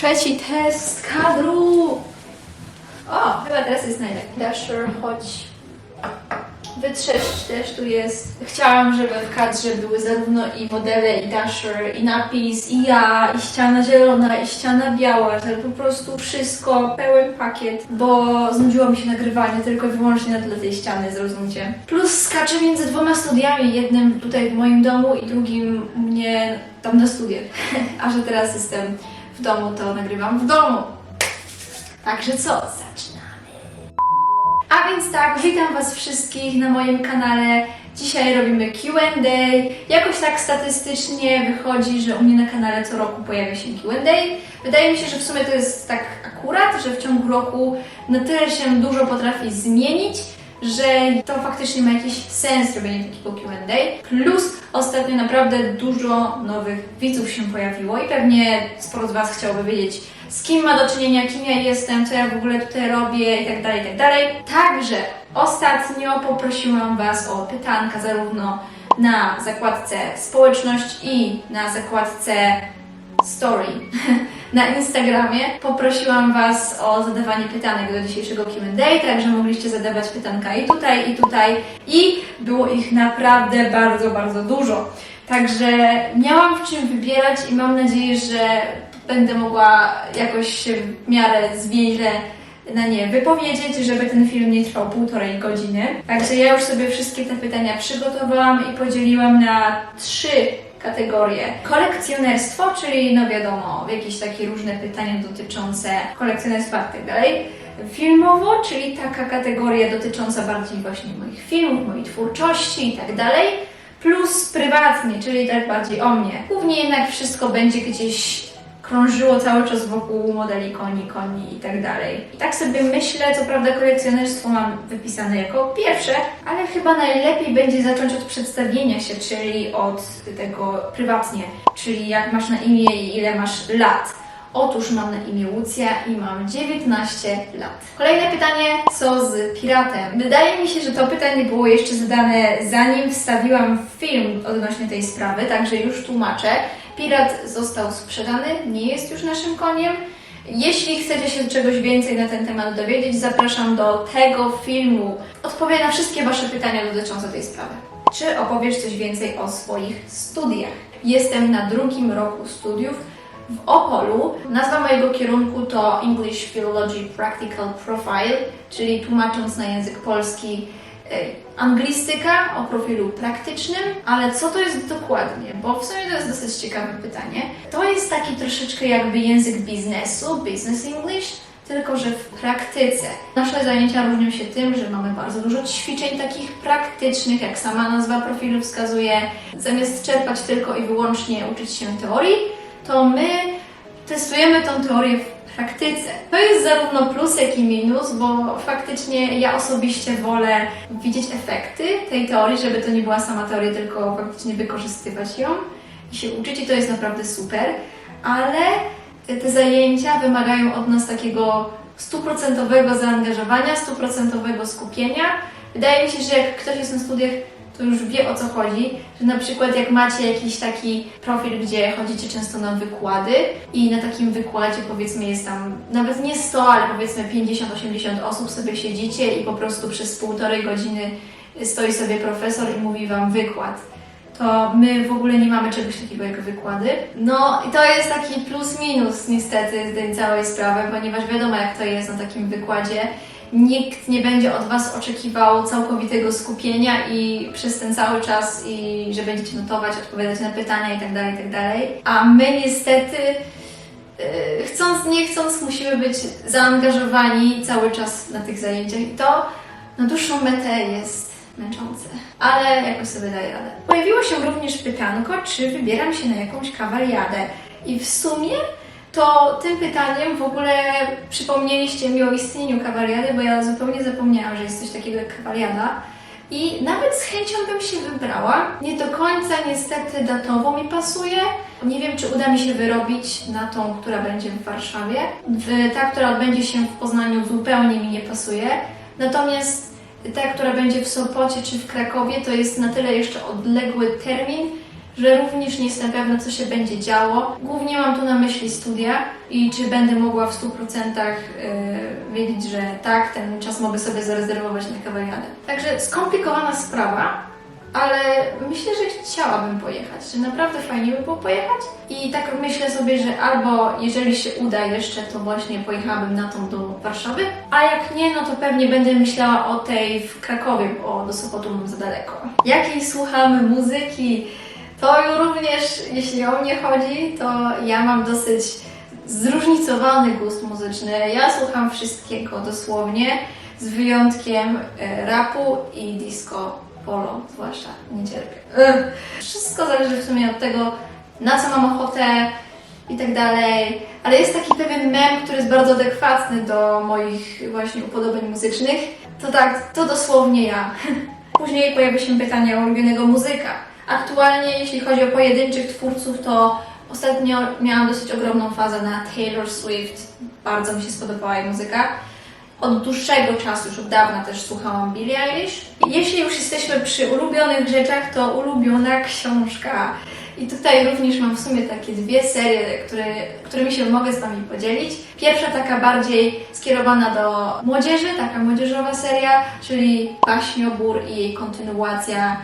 Trzeci test kadru. O, chyba teraz jest najlepiej. Dasher, chodź. Wytrzeszcz też tu jest. Chciałam, żeby w kadrze były zarówno i modele, i Dasher, i napis, i ja, i ściana zielona, i ściana biała, że po prostu wszystko, pełen pakiet, bo znudziło mi się nagrywanie tylko i wyłącznie na tle tej ściany, zrozumcie. Plus skaczę między dwoma studiami, jednym tutaj w moim domu i drugim u mnie tam na studiach. A że teraz jestem w domu, to nagrywam w domu. Także co? Zaczynamy. A więc tak, witam Was wszystkich na moim kanale. Dzisiaj robimy QA. Jakoś tak statystycznie wychodzi, że u mnie na kanale co roku pojawia się QA. Wydaje mi się, że w sumie to jest tak akurat, że w ciągu roku na tyle się dużo potrafi zmienić, że to faktycznie ma jakiś sens robienie takiego QA. Plus ostatnio naprawdę dużo nowych widzów się pojawiło i pewnie sporo z Was chciałoby wiedzieć, z kim ma do czynienia, kim ja jestem, co ja w ogóle tutaj robię i tak dalej, i tak. Także ostatnio poprosiłam Was o pytanka zarówno na zakładce społeczność i na zakładce story na Instagramie. Poprosiłam Was o zadawanie pytanek do dzisiejszego Q&A, także mogliście zadawać pytanka i tutaj, i tutaj i było ich naprawdę bardzo, bardzo dużo. Także miałam w czym wybierać i mam nadzieję, że będę mogła jakoś w miarę zwięźle na nie wypowiedzieć, żeby ten film nie trwał półtorej godziny. Także ja już sobie wszystkie te pytania przygotowałam i podzieliłam na trzy kategorie. Kolekcjonerstwo, czyli no wiadomo, jakieś takie różne pytania dotyczące kolekcjonerstwa i tak dalej. Filmowo, czyli taka kategoria dotycząca bardziej właśnie moich filmów, mojej twórczości i tak dalej. Plus prywatnie, czyli tak bardziej o mnie. Głównie jednak wszystko będzie gdzieś krążyło cały czas wokół modeli koni, koni i tak dalej. I tak sobie myślę, co prawda kolekcjonerstwo mam wypisane jako pierwsze, ale chyba najlepiej będzie zacząć od przedstawienia się, czyli od tego prywatnie, czyli jak masz na imię i ile masz lat. Otóż mam na imię Łucja i mam 19 lat. Kolejne pytanie, co z piratem? Wydaje mi się, że to pytanie było jeszcze zadane zanim wstawiłam film odnośnie tej sprawy, także już tłumaczę. Pirat został sprzedany, nie jest już naszym koniem. Jeśli chcecie się czegoś więcej na ten temat dowiedzieć, zapraszam do tego filmu. Odpowiem na wszystkie Wasze pytania dotyczące tej sprawy. Czy opowiesz coś więcej o swoich studiach? Jestem na drugim roku studiów w Opolu. Nazwa mojego kierunku to English Philology Practical Profile, czyli tłumacząc na język polski anglistyka o profilu praktycznym, ale co to jest dokładnie? Bo w sumie to jest dosyć ciekawe pytanie. To jest taki troszeczkę jakby język biznesu, business English, tylko że w praktyce. Nasze zajęcia różnią się tym, że mamy bardzo dużo ćwiczeń takich praktycznych, jak sama nazwa profilu wskazuje. Zamiast czerpać tylko i wyłącznie uczyć się teorii, to my testujemy tą teorię w praktyce. To jest zarówno plus, jak i minus, bo faktycznie ja osobiście wolę widzieć efekty tej teorii, żeby to nie była sama teoria, tylko faktycznie wykorzystywać ją i się uczyć i to jest naprawdę super, ale te zajęcia wymagają od nas takiego stuprocentowego zaangażowania, stuprocentowego skupienia. Wydaje mi się, że jak ktoś jest na studiach, to już wie o co chodzi, że na przykład jak macie jakiś taki profil, gdzie chodzicie często na wykłady i na takim wykładzie powiedzmy jest tam nawet nie 100, ale powiedzmy 50-80 osób sobie siedzicie i po prostu przez półtorej godziny stoi sobie profesor i mówi Wam wykład to my w ogóle nie mamy czegoś takiego jak wykłady. No i to jest taki plus minus niestety tej całej sprawy, ponieważ wiadomo jak to jest na takim wykładzie. Nikt nie będzie od Was oczekiwał całkowitego skupienia i przez ten cały czas i że będziecie notować, odpowiadać na pytania itd., itd. A my niestety yy, chcąc nie chcąc musimy być zaangażowani cały czas na tych zajęciach i to na dłuższą metę jest męczące, ale jakoś sobie daję radę. Pojawiło się również pytanko, czy wybieram się na jakąś kawaliadę. I w sumie to tym pytaniem w ogóle przypomnieliście mi o istnieniu kawaliady, bo ja zupełnie zapomniałam, że jest coś takiego jak kawaliada. I nawet z chęcią bym się wybrała. Nie do końca niestety datowo mi pasuje. Nie wiem, czy uda mi się wyrobić na tą, która będzie w Warszawie. Ta, która odbędzie się w Poznaniu zupełnie mi nie pasuje. Natomiast ta, która będzie w Sopocie czy w Krakowie, to jest na tyle jeszcze odległy termin, że również nie jestem pewna, co się będzie działo. Głównie mam tu na myśli studia i czy będę mogła w 100% yy, wiedzieć, że tak, ten czas mogę sobie zarezerwować na kawaliadę. Także skomplikowana sprawa, ale myślę, że chciałabym pojechać, że naprawdę fajnie by było pojechać i tak myślę sobie, że albo jeżeli się uda jeszcze, to właśnie pojechałabym na tą do Warszawy, a jak nie, no to pewnie będę myślała o tej w Krakowie, bo do Sopotu mam za daleko. Jakiej słuchamy muzyki? To również, jeśli o mnie chodzi, to ja mam dosyć zróżnicowany gust muzyczny. Ja słucham wszystkiego dosłownie, z wyjątkiem e, rapu i disco polo, zwłaszcza nie cierpię. Ugh. Wszystko zależy w sumie od tego, na co mam ochotę i tak dalej. Ale jest taki pewien mem, który jest bardzo adekwatny do moich właśnie upodobań muzycznych. To tak, to dosłownie ja. Później pojawia się pytanie o ulubionego muzyka. Aktualnie, jeśli chodzi o pojedynczych twórców, to ostatnio miałam dosyć ogromną fazę na Taylor Swift. Bardzo mi się spodobała jej muzyka. Od dłuższego czasu, już od dawna też słuchałam Billie Eilish. Jeśli już jesteśmy przy ulubionych rzeczach, to ulubiona książka. I tutaj również mam w sumie takie dwie serie, które, którymi się mogę z Wami podzielić. Pierwsza taka bardziej skierowana do młodzieży, taka młodzieżowa seria, czyli Baśniobór i jej kontynuacja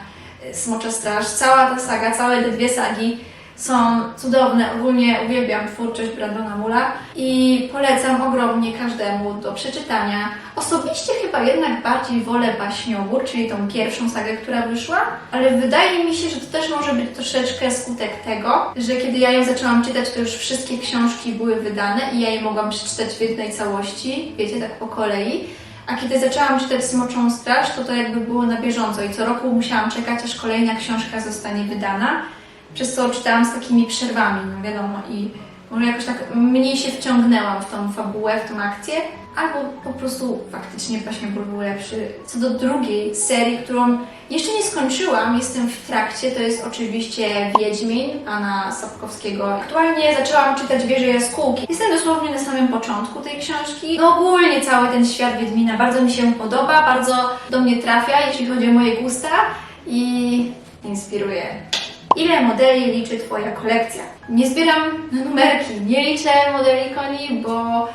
Smocza Straż. Cała ta saga, całe te dwie sagi są cudowne. Ogólnie uwielbiam twórczość Brandona Mula i polecam ogromnie każdemu do przeczytania. Osobiście chyba jednak bardziej wolę Baśniobór, czyli tą pierwszą sagę, która wyszła, ale wydaje mi się, że to też może być troszeczkę skutek tego, że kiedy ja ją zaczęłam czytać, to już wszystkie książki były wydane i ja je mogłam przeczytać w jednej całości, wiecie, tak po kolei. A kiedy zaczęłam czytać Smoczą Straż, to to jakby było na bieżąco i co roku musiałam czekać, aż kolejna książka zostanie wydana. Przez co czytałam z takimi przerwami, no wiadomo, i może jakoś tak mniej się wciągnęłam w tą fabułę, w tą akcję, albo po prostu faktycznie Paśmiobór był lepszy. Co do drugiej serii, którą jeszcze nie skończyłam, jestem w trakcie, to jest oczywiście Wiedźmin pana Sapkowskiego. Aktualnie zaczęłam czytać Wieże Jaskółki. Jestem dosłownie na samym początku tej książki. No ogólnie cały ten świat Wiedźmina bardzo mi się podoba, bardzo do mnie trafia, jeśli chodzi o moje gusta i inspiruje. Ile modeli liczy Twoja kolekcja? Nie zbieram numerki, nie liczę modeli koni, bo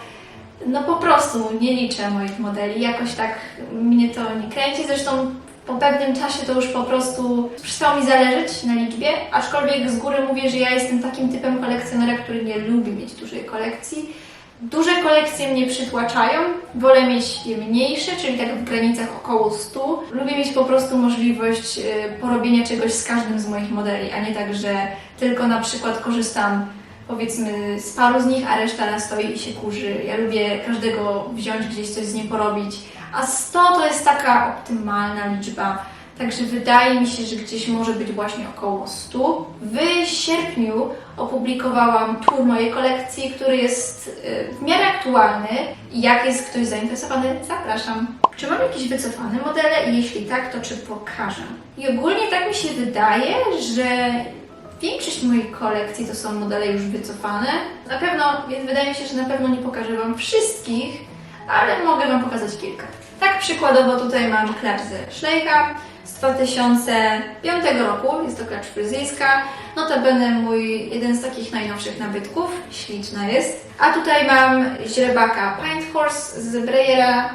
no po prostu nie liczę moich modeli. Jakoś tak mnie to nie kręci. Zresztą po pewnym czasie to już po prostu przestało mi zależeć na liczbie, aczkolwiek z góry mówię, że ja jestem takim typem kolekcjonera, który nie lubi mieć dużej kolekcji. Duże kolekcje mnie przytłaczają, wolę mieć je mniejsze, czyli tak w granicach około 100. Lubię mieć po prostu możliwość y, porobienia czegoś z każdym z moich modeli, a nie tak, że tylko na przykład korzystam powiedzmy z paru z nich, a reszta stoi i się kurzy. Ja lubię każdego wziąć gdzieś coś z nim porobić, a 100 to jest taka optymalna liczba. Także wydaje mi się, że gdzieś może być właśnie około 100. W sierpniu opublikowałam tour mojej kolekcji, który jest y, w miarę aktualny jak jest ktoś zainteresowany, zapraszam. Czy mam jakieś wycofane modele jeśli tak, to czy pokażę? I ogólnie tak mi się wydaje, że większość moich kolekcji to są modele już wycofane. Na pewno, więc wydaje mi się, że na pewno nie pokażę Wam wszystkich, ale mogę Wam pokazać kilka. Tak przykładowo tutaj mam klacz ze Schleicha z 2005 roku, jest to klacz fryzyjska, notabene mój jeden z takich najnowszych nabytków, śliczna jest. A tutaj mam źrebaka Pint Horse z Breyera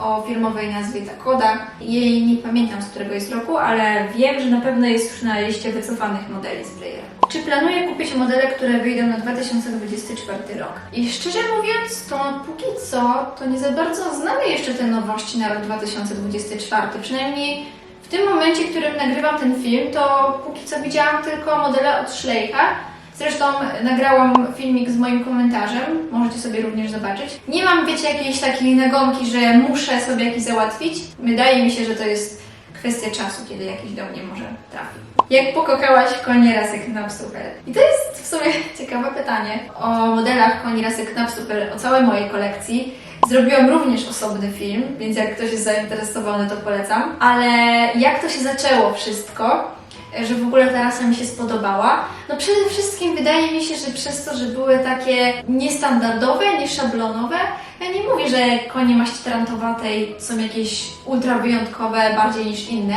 o firmowej nazwie Takoda. Jej nie pamiętam z którego jest roku, ale wiem, że na pewno jest już na liście wycofanych modeli z Breyera. Czy planuję kupić modele, które wyjdą na 2024 rok? I szczerze mówiąc, to póki co, to nie za bardzo znamy jeszcze te nowości na rok 2024. Przynajmniej w tym momencie, w którym nagrywam ten film, to póki co widziałam tylko modele od Schleicha. Zresztą nagrałam filmik z moim komentarzem, możecie sobie również zobaczyć. Nie mam, wiecie, jakiejś takiej nagonki, że muszę sobie jakiś załatwić. Wydaje mi się, że to jest kwestia czasu, kiedy jakiś do mnie może trafi. Jak pokochałaś konie rasy Knapsuper? I to jest w sumie ciekawe pytanie. O modelach koni rasy Knapsuper, o całej mojej kolekcji. Zrobiłam również osobny film, więc jak ktoś jest zainteresowany, to polecam. Ale jak to się zaczęło wszystko? Że w ogóle ta rasa mi się spodobała. No przede wszystkim wydaje mi się, że przez to, że były takie niestandardowe, nieszablonowe, ja nie mówię, że konie maści tarantowatej są jakieś ultra wyjątkowe bardziej niż inne,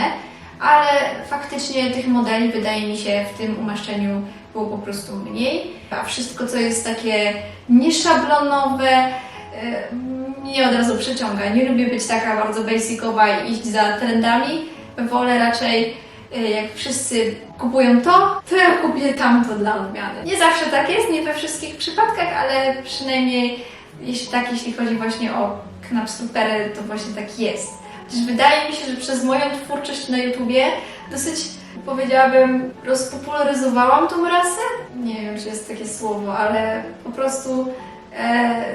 ale faktycznie tych modeli wydaje mi się w tym umaszczeniu było po prostu mniej. A wszystko, co jest takie nieszablonowe, e, mnie od razu przyciąga. Nie lubię być taka bardzo basicowa i iść za trendami. Wolę raczej, e, jak wszyscy kupują to, to ja kupię tamto dla odmiany. Nie zawsze tak jest, nie we wszystkich przypadkach, ale przynajmniej jeśli tak, jeśli chodzi właśnie o Knap to właśnie tak jest. Chociaż wydaje mi się, że przez moją twórczość na YouTubie dosyć, powiedziałabym, rozpopularyzowałam tą rasę. Nie wiem, czy jest takie słowo, ale po prostu e,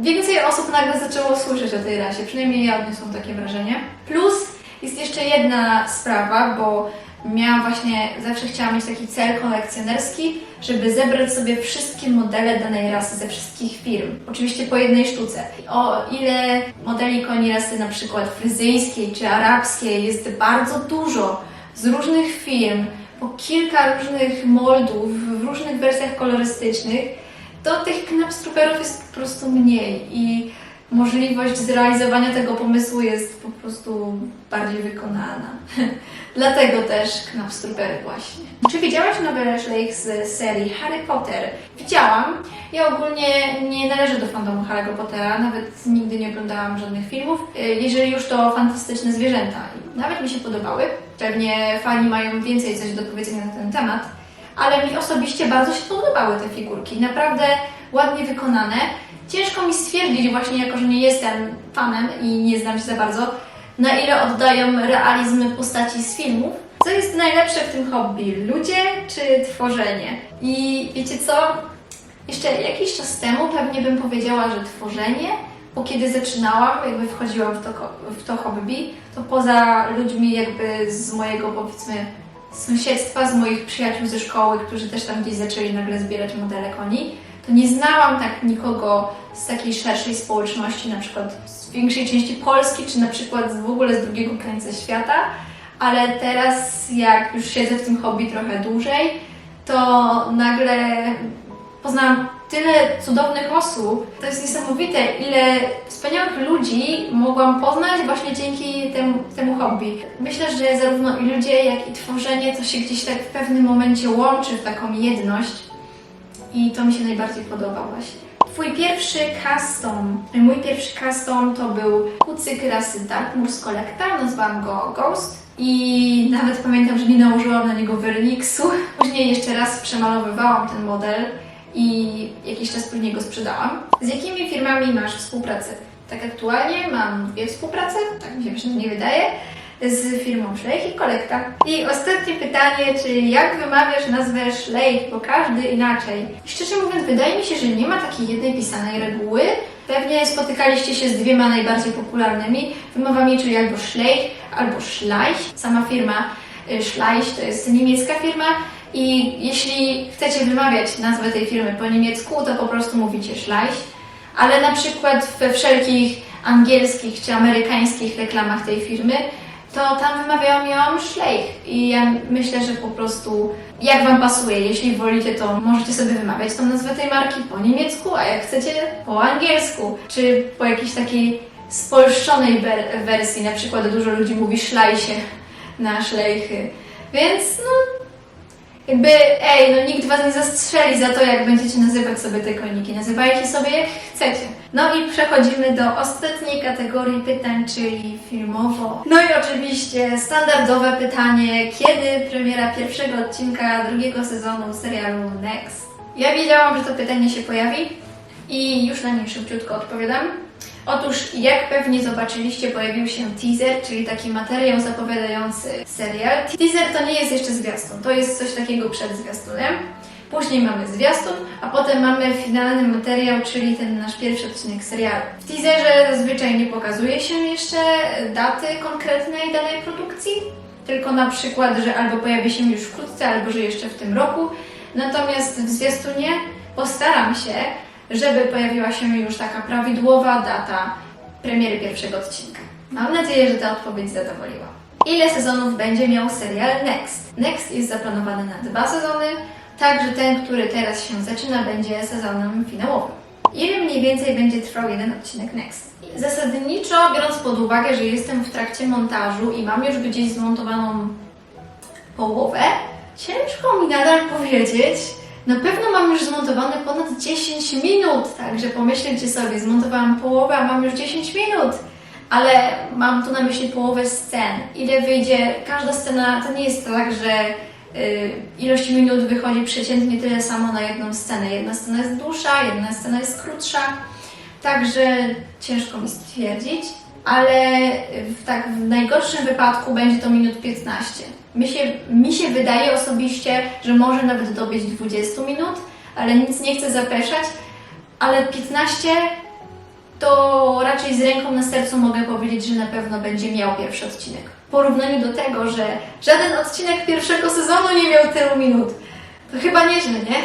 więcej osób nagle zaczęło słyszeć o tej rasie. Przynajmniej ja odniosłam takie wrażenie. Plus jest jeszcze jedna sprawa, bo miałam właśnie, zawsze chciałam mieć taki cel kolekcjonerski, żeby zebrać sobie wszystkie modele danej rasy ze wszystkich firm. Oczywiście po jednej sztuce. O ile modeli koni rasy na przykład fryzyjskiej czy arabskiej jest bardzo dużo z różnych firm, po kilka różnych moldów w różnych wersjach kolorystycznych, to tych knapstruperów jest po prostu mniej i możliwość zrealizowania tego pomysłu jest po prostu bardziej wykonana. Dlatego też knapstrupery właśnie. Czy widziałaś nowe Schleich z serii Harry Potter? Widziałam. Ja ogólnie nie należę do fandomu Harry'ego Pottera, nawet nigdy nie oglądałam żadnych filmów. Jeżeli już to fantastyczne zwierzęta. Nawet mi się podobały. Pewnie fani mają więcej coś do powiedzenia na ten temat ale mi osobiście bardzo się podobały te figurki. Naprawdę ładnie wykonane. Ciężko mi stwierdzić, właśnie jako że nie jestem fanem i nie znam się za bardzo, na ile oddają realizm postaci z filmów. Co jest najlepsze w tym hobby? Ludzie czy tworzenie? I wiecie co? Jeszcze jakiś czas temu pewnie bym powiedziała, że tworzenie, bo kiedy zaczynałam, jakby wchodziłam w to, w to hobby, to poza ludźmi jakby z mojego powiedzmy sąsiedztwa, z moich przyjaciół ze szkoły, którzy też tam gdzieś zaczęli nagle zbierać modele koni, nie znałam tak nikogo z takiej szerszej społeczności, na przykład z większej części Polski, czy na przykład w ogóle z drugiego krańca świata, ale teraz jak już siedzę w tym hobby trochę dłużej, to nagle poznałam tyle cudownych osób. To jest niesamowite, ile wspaniałych ludzi mogłam poznać właśnie dzięki temu, temu hobby. Myślę, że zarówno i ludzie, jak i tworzenie to się gdzieś tak w pewnym momencie łączy w taką jedność i to mi się najbardziej podoba właśnie. Twój pierwszy custom, mój pierwszy custom to był kucyk rasy Darkmoors Collecta, nazwałam go Ghost i nawet pamiętam, że nie nałożyłam na niego werniksu. Później jeszcze raz przemalowywałam ten model i jakiś czas później go sprzedałam. Z jakimi firmami masz współpracę? Tak aktualnie mam dwie współprace, tak mi się przynajmniej wydaje, z firmą Schleich i Kolekta. I ostatnie pytanie, czy jak wymawiasz nazwę Schleich, bo każdy inaczej. Szczerze mówiąc, wydaje mi się, że nie ma takiej jednej pisanej reguły. Pewnie spotykaliście się z dwiema najbardziej popularnymi wymowami, czyli albo Schleich, albo Schleich. Sama firma y, Schleich to jest niemiecka firma i jeśli chcecie wymawiać nazwę tej firmy po niemiecku, to po prostu mówicie Schleich, ale na przykład we wszelkich angielskich czy amerykańskich reklamach tej firmy, to tam wymawiałam ją Schleich i ja myślę, że po prostu jak Wam pasuje, jeśli wolicie, to możecie sobie wymawiać tą nazwę tej marki po niemiecku, a jak chcecie po angielsku, czy po jakiejś takiej spolszczonej wer- wersji, na przykład dużo ludzi mówi Schleiche na Schleichy, więc no jakby, ej, no nikt was nie zastrzeli za to, jak będziecie nazywać sobie te koniki. Nazywajcie sobie jak chcecie. No i przechodzimy do ostatniej kategorii pytań, czyli filmowo. No i oczywiście standardowe pytanie, kiedy premiera pierwszego odcinka drugiego sezonu serialu Next? Ja wiedziałam, że to pytanie się pojawi i już na nie szybciutko odpowiadam. Otóż, jak pewnie zobaczyliście, pojawił się teaser, czyli taki materiał zapowiadający serial. Teaser to nie jest jeszcze zwiastun, to jest coś takiego przed zwiastunem. Później mamy zwiastun, a potem mamy finalny materiał, czyli ten nasz pierwszy odcinek serialu. W teaserze zazwyczaj nie pokazuje się jeszcze daty konkretnej danej produkcji, tylko na przykład, że albo pojawi się już wkrótce, albo że jeszcze w tym roku. Natomiast w zwiastunie postaram się, żeby pojawiła się już taka prawidłowa data premiery pierwszego odcinka. Mam nadzieję, że ta odpowiedź zadowoliła. Ile sezonów będzie miał serial Next? Next jest zaplanowany na dwa sezony, także ten, który teraz się zaczyna, będzie sezonem finałowym. Ile mniej więcej będzie trwał jeden odcinek Next? Zasadniczo, biorąc pod uwagę, że jestem w trakcie montażu i mam już gdzieś zmontowaną połowę, ciężko mi nadal powiedzieć. Na pewno mam już zmontowane ponad 10 minut, także pomyślcie sobie, zmontowałam połowę, a mam już 10 minut. Ale mam tu na myśli połowę scen. Ile wyjdzie, każda scena, to nie jest tak, że y, ilość minut wychodzi przeciętnie tyle samo na jedną scenę. Jedna scena jest dłuższa, jedna scena jest krótsza, także ciężko mi stwierdzić, ale w, tak w najgorszym wypadku będzie to minut 15. Mi się, mi się wydaje osobiście, że może nawet dobić 20 minut, ale nic nie chcę zapeszać, ale 15 to raczej z ręką na sercu mogę powiedzieć, że na pewno będzie miał pierwszy odcinek. W porównaniu do tego, że żaden odcinek pierwszego sezonu nie miał tylu minut. To chyba nieźle, nie?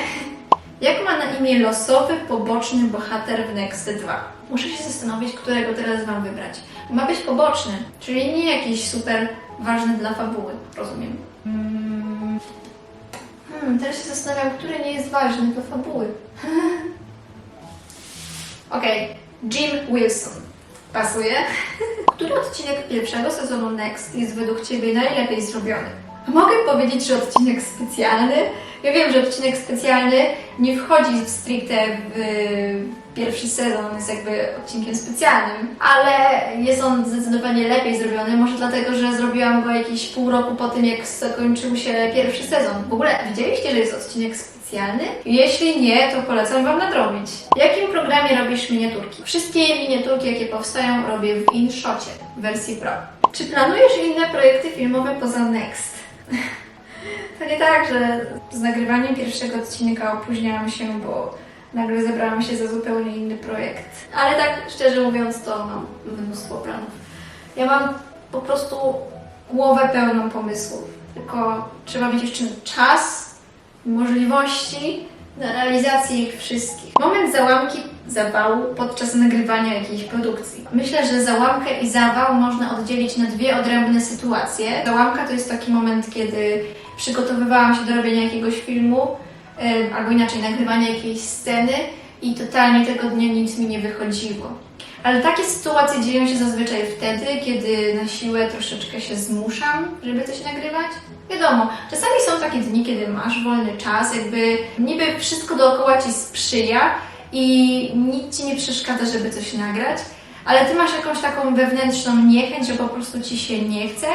Jak ma na imię losowy, poboczny bohater w Next 2? Muszę się zastanowić, którego teraz mam wybrać. Ma być poboczny, czyli nie jakiś super ważny dla fabuły, rozumiem. Mm. Hmm, teraz się zastanawiam, który nie jest ważny dla fabuły. Okej, Jim Wilson. Pasuje? Który odcinek pierwszego sezonu Next jest według Ciebie najlepiej zrobiony? Mogę powiedzieć, że odcinek specjalny. Ja wiem, że odcinek specjalny nie wchodzi w stricte w y, pierwszy sezon, on jest jakby odcinkiem specjalnym, ale jest on zdecydowanie lepiej zrobiony, może dlatego, że zrobiłam go jakieś pół roku po tym, jak zakończył się pierwszy sezon. W ogóle widzieliście, że jest odcinek specjalny? Jeśli nie, to polecam Wam nadrobić. W jakim programie robisz miniaturki? Wszystkie miniaturki, jakie powstają, robię w InShocie, w wersji Pro. Czy planujesz inne projekty filmowe poza Next? To nie tak, że z nagrywaniem pierwszego odcinka opóźniałam się, bo nagle zebrałam się za zupełnie inny projekt. Ale tak szczerze mówiąc, to mam mnóstwo planów. Ja mam po prostu głowę pełną pomysłów, tylko trzeba mieć jeszcze czas, możliwości na realizację ich wszystkich. Moment załamki, zawału podczas nagrywania jakiejś produkcji. Myślę, że załamkę i zawał można oddzielić na dwie odrębne sytuacje. Załamka to jest taki moment, kiedy przygotowywałam się do robienia jakiegoś filmu, em, albo inaczej nagrywania jakiejś sceny i totalnie tego dnia nic mi nie wychodziło. Ale takie sytuacje dzieją się zazwyczaj wtedy, kiedy na siłę troszeczkę się zmuszam, żeby coś nagrywać. Wiadomo, czasami są takie dni, kiedy masz wolny czas, jakby niby wszystko dookoła ci sprzyja i nic ci nie przeszkadza, żeby coś nagrać, ale ty masz jakąś taką wewnętrzną niechęć, że po prostu ci się nie chce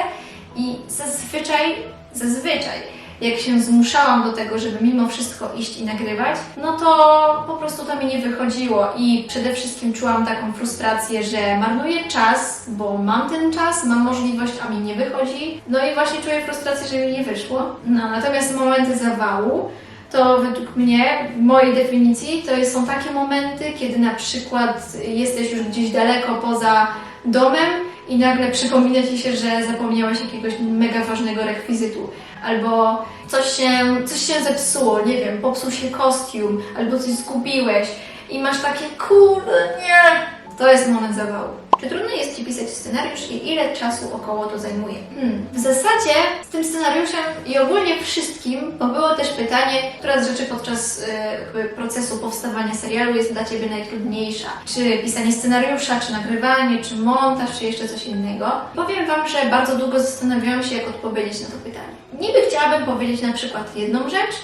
i zazwyczaj, zazwyczaj jak się zmuszałam do tego, żeby mimo wszystko iść i nagrywać, no to po prostu to mi nie wychodziło i przede wszystkim czułam taką frustrację, że marnuję czas, bo mam ten czas, mam możliwość, a mi nie wychodzi. No i właśnie czuję frustrację, że mi nie wyszło. No natomiast momenty zawału to według mnie, w mojej definicji, to są takie momenty, kiedy na przykład jesteś już gdzieś daleko poza domem i nagle przypomina ci się, że zapomniałaś jakiegoś mega ważnego rekwizytu, albo coś się, coś się zepsuło, nie wiem, popsuł się kostium, albo coś zgubiłeś i masz takie kurde, nie! To jest moment zawału. Czy trudno jest Ci pisać scenariusz i ile czasu około to zajmuje? Hmm. W zasadzie z tym scenariuszem i ogólnie wszystkim, bo było też pytanie, która z rzeczy podczas e, jakby procesu powstawania serialu jest dla Ciebie najtrudniejsza? Czy pisanie scenariusza, czy nagrywanie, czy montaż, czy jeszcze coś innego? Powiem Wam, że bardzo długo zastanawiałam się, jak odpowiedzieć na to pytanie. Niby chciałabym powiedzieć na przykład jedną rzecz,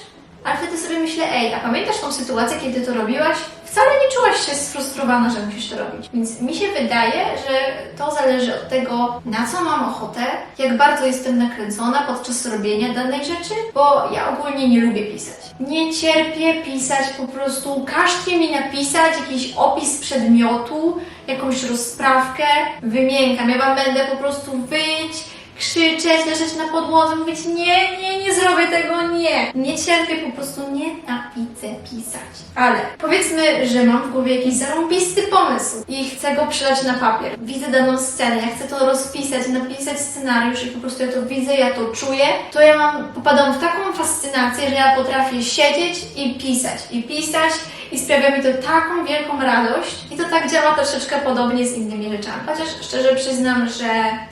ale wtedy sobie myślę, ej, a pamiętasz tą sytuację, kiedy to robiłaś? Wcale nie czułaś się sfrustrowana, że musisz to robić. Więc mi się wydaje, że to zależy od tego, na co mam ochotę, jak bardzo jestem nakręcona podczas robienia danej rzeczy, bo ja ogólnie nie lubię pisać. Nie cierpię pisać, po prostu każcie mi napisać jakiś opis przedmiotu, jakąś rozprawkę, wymiękam. Ja wam będę po prostu wyć, krzyczeć, leżeć na podłodze, mówić nie, nie, nie zrobię tego, nie. Nie cierpię po prostu nie napiszę pisać. Ale powiedzmy, że mam w głowie jakiś zarąbisty pomysł i chcę go przelać na papier. Widzę daną scenę, ja chcę to rozpisać, napisać scenariusz i po prostu ja to widzę, ja to czuję, to ja mam, popadam w taką fascynację, że ja potrafię siedzieć i pisać, i pisać i sprawia mi to taką wielką radość i to tak działa troszeczkę podobnie z innymi rzeczami. Chociaż szczerze przyznam, że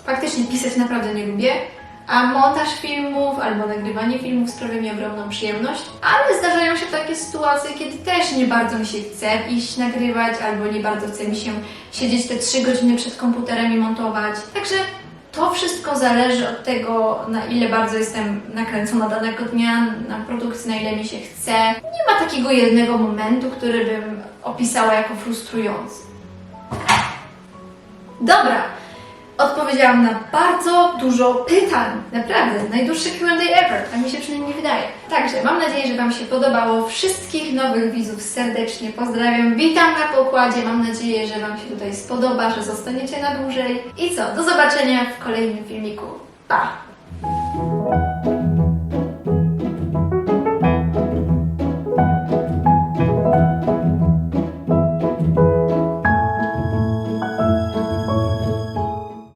faktycznie pisać naprawdę nie lubię, A montaż filmów albo nagrywanie filmów sprawia mi ogromną przyjemność, ale zdarzają się takie sytuacje, kiedy też nie bardzo mi się chce iść nagrywać, albo nie bardzo chce mi się siedzieć te 3 godziny przed komputerem i montować. Także to wszystko zależy od tego, na ile bardzo jestem nakręcona danego dnia, na produkcji, na ile mi się chce. Nie ma takiego jednego momentu, który bym opisała jako frustrujący. Dobra, odpowiedziałam na bardzo dużo pytań. Naprawdę, najdłuższy Q&A ever, a mi się przynajmniej wydaje. Także mam nadzieję, że Wam się podobało. Wszystkich nowych widzów serdecznie pozdrawiam. Witam na pokładzie. Mam nadzieję, że Wam się tutaj spodoba, że zostaniecie na dłużej. I co, do zobaczenia w kolejnym filmiku. Pa!